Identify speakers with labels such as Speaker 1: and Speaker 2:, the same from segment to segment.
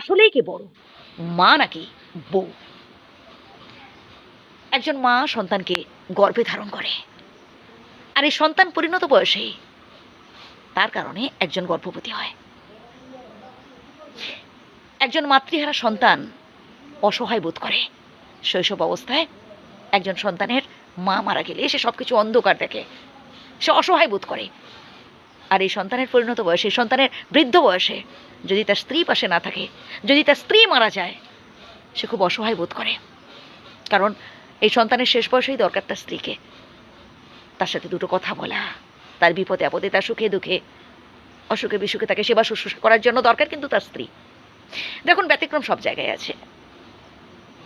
Speaker 1: আসলেই কে বড়? মা নাকি বউ? একজন মা সন্তানকে গর্ভে ধারণ করে। আর এই সন্তান পরিণত বয়সে তার কারণে একজন গর্ভবতী হয়। একজন মাতৃহারা সন্তান অসহায় বোধ করে। শৈশব অবস্থায় একজন সন্তানের মা মারা গেলে সে সব কিছু অন্ধকার দেখে। সে অসহায় বোধ করে। আর এই সন্তানের পরিণত বয়সে সন্তানের বৃদ্ধ বয়সে যদি তার স্ত্রী পাশে না থাকে, যদি তার স্ত্রী মারা যায়, সে খুব অসহায় বোধ করে। কারণ এই সন্তানের শেষ বয়সেই দরকার তার স্ত্রীকে। তার সাথে দুটো কথা বলা, তার বিপদে আপদে, তার সুখে দুঃখে, অসুখে বিসুখে তাকে সেবা শুশ্রূষা করার জন্য দরকার কিন্তু তার স্ত্রী। দেখুন, ব্যতিক্রম সব জায়গায় আছে।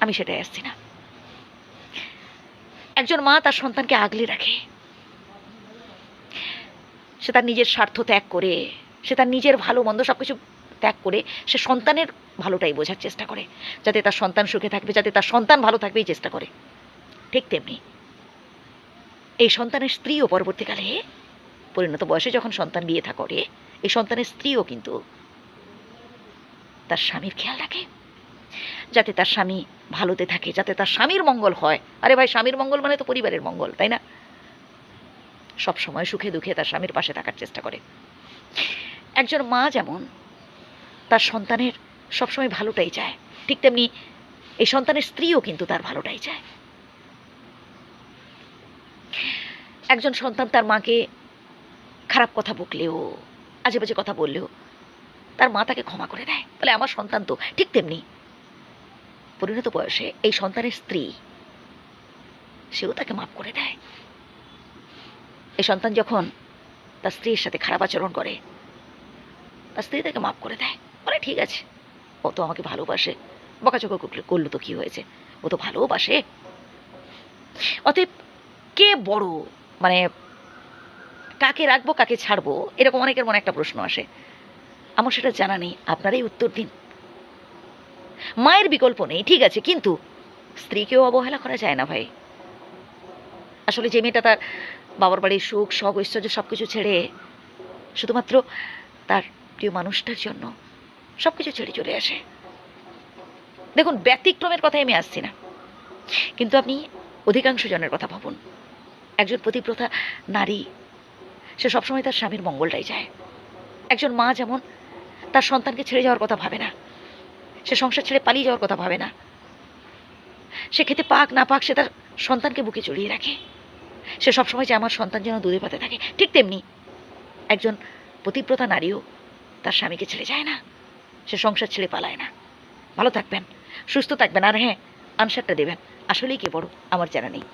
Speaker 1: আমি সেটাই আসছি না। একজন মা তার সন্তানকে আগলে রাখে। সে তার নিজের স্বার্থ ত্যাগ করে, সে তার নিজের ভালো, মন্দ সব কিছু ত্যাগ করে, সে সন্তানের ভালোটাই বোঝার চেষ্টা করে। যাতে তার সন্তান সুখে থাকবে, যাতে তার সন্তান ভালো থাকবে এই চেষ্টা করে। ঠিক তেমনি এই সন্তানের স্ত্রীও পরবর্তীকালে পরিণত বয়সে যখন সন্তান বিয়ে থা করে, এই সন্তানের স্ত্রীও কিন্তু তার স্বামীর খেয়াল রাখে। যাতে তার স্বামী ভালোতে থাকে, যাতে তার স্বামীর মঙ্গল হয়। আরে ভাই, স্বামীর মঙ্গল মানে তো পরিবারের মঙ্গল, তাই না? সব সময় সুখে দুঃখে তার স্বামীর পাশে থাকার চেষ্টা করে। একজন মা যেমন, তার সন্তানের সবসময় ভালোটাই চায়। ঠিক তেমনি এই সন্তানের স্ত্রীও কিন্তু তার ভালোটাই চায়। একজন সন্তান তার মাকে খারাপ কথা বকলেও আজে বাজে কথা বললেও, তার মা তাকে ক্ষমা করে দেয়। বলে, আমার সন্তান তো। ঠিক তেমনি পরিণত বয়সে এই সন্তানের স্ত্রী, সেও তাকে মাফ করে দেয়। এই সন্তান যখন তার স্ত্রীর সাথে খারাপ আচরণ করে, তার স্ত্রী তাকে মাফ করে দেয়। বলে, ঠিক আছে, ও তো আমাকে ভালোবাসে। বকাচকা করলে- তো কি হয়েছে? ও তো ভালোবাসে। অতএব কে বড়? মানে কাকে রাখব, কাকে ছাড়বো? এরকম অনেকের মনে একটা প্রশ্ন আসে। আমার সেটা জানা নেই। আপনারাই উত্তর দিন। মায়ের বিকল্প নেই, ঠিক আছে, কিন্তু স্ত্রীকেও অবহেলা করা যায় না ভাই। আসলে যে মেয়েটা তার বাবার বাড়ির সুখ, সব ঐশ্বর্য সব কিছু ছেড়ে শুধুমাত্র তার প্রিয় মানুষটার জন্য সব কিছু ছেড়ে চলে আসে। দেখুন, ব্যতিক্রমের কথাই আমি আসছি না। কিন্তু আপনি অধিকাংশ জনের কথা ভাবুন। একজন পতিপ্রথা নারী, সে সবসময় তার স্বামীর মঙ্গলটাই চায়। একজন মা যেমন তার সন্তানকে ছেড়ে যাওয়ার কথা ভাবে না, সে সংসার ছেড়ে পালিয়ে যাওয়ার কথা ভাবে না, সে খেতে পাক না পাক সে তার সন্তানকে বুকে জড়িয়ে রাখে। সে সবসময় যে আমার সন্তান যেন দুধে পাতে থাকে, ঠিক তেমনি একজন প্রতিব্রতা নারীও তার স্বামীকে ছেড়ে যায় না। সে সংসার ছেড়ে পালায় না। ভালো থাকবেন, সুস্থ থাকবেন, আর হ্যাঁ আনসারটা দেবেন। আসলেই কে বড়, আমার জানা নেই।